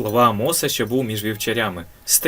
Слова Амоса, що був між вівчарями, з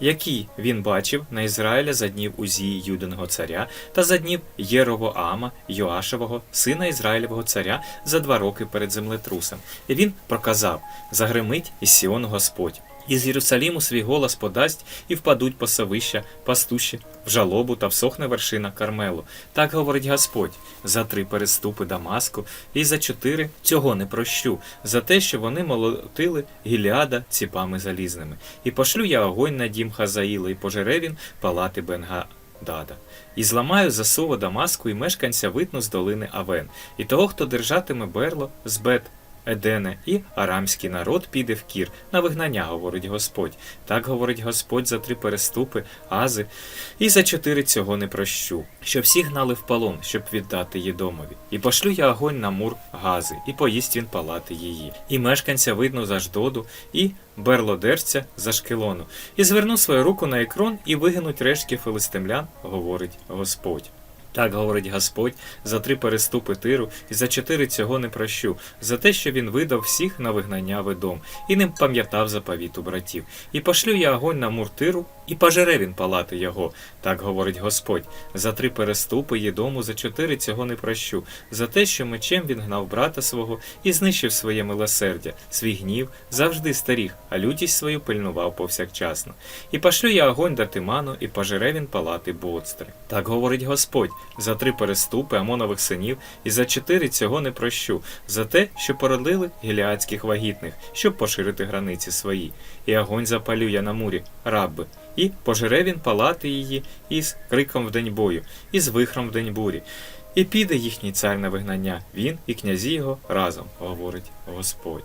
які він бачив на Ізраїля за днів Узії Юдиного царя та за днів Єровоама, Йоашевого, сина Ізраїлевого царя, за два роки перед землетрусом. І він проказав: Загримить із Сіону Господь. Із Єрусаліму свій голос подасть і впадуть посовища, пастуші, в жалобу та всохне вершина Кармелу. Так говорить Господь: за три переступи Дамаску, і за чотири цього не прощу, за те, що вони молотили Гіліада ціпами залізними. І пошлю я огонь на дім Хазаїла, і пожере він палати Бенга-Дада. І зламаю засово Дамаску і мешканця витну з долини Авен, і того, хто держатиме берло з Бет Едене і арамський народ піде в кір на вигнання, говорить Господь. Так говорить Господь за три переступи, ази, і за чотири цього не прощу. Щоб всі гнали в полон, щоб віддати Єдомові. І пошлю я огонь на мур гази, і поїсть він палати її. І мешканця видно за Ждоду, і берлодерця за Шкелону. І зверну свою руку на екрон, і вигинуть рештки филистимлян, говорить Господь. Так говорить Господь за три переступи тиру, і за чотири цього не прощу, за те, що він видав всіх на вигнання ведом, і не пам'ятав заповіту братів. І пошлю я огонь на мур тиру, і пожере він палати його. Так говорить Господь. За три переступи Єдому, за чотири цього не прощу, за те, що мечем він гнав брата свого і знищив своє милосердя, свій гнів завжди старіг, а лютість свою пильнував повсякчасно. І пошлю я огонь до Тиману, і пожере він палати боцтри. Так говорить Господь. За три переступи Амонових синів, і за чотири цього не прощу, за те, що породили гіліадських вагітних, щоб поширити границі свої. І огонь запалю я на мурі, рабби, і пожере він палати її із криком в день бою, і з вихром в день бурі. І піде їхній цар на вигнання, він і князі його разом, говорить Господь.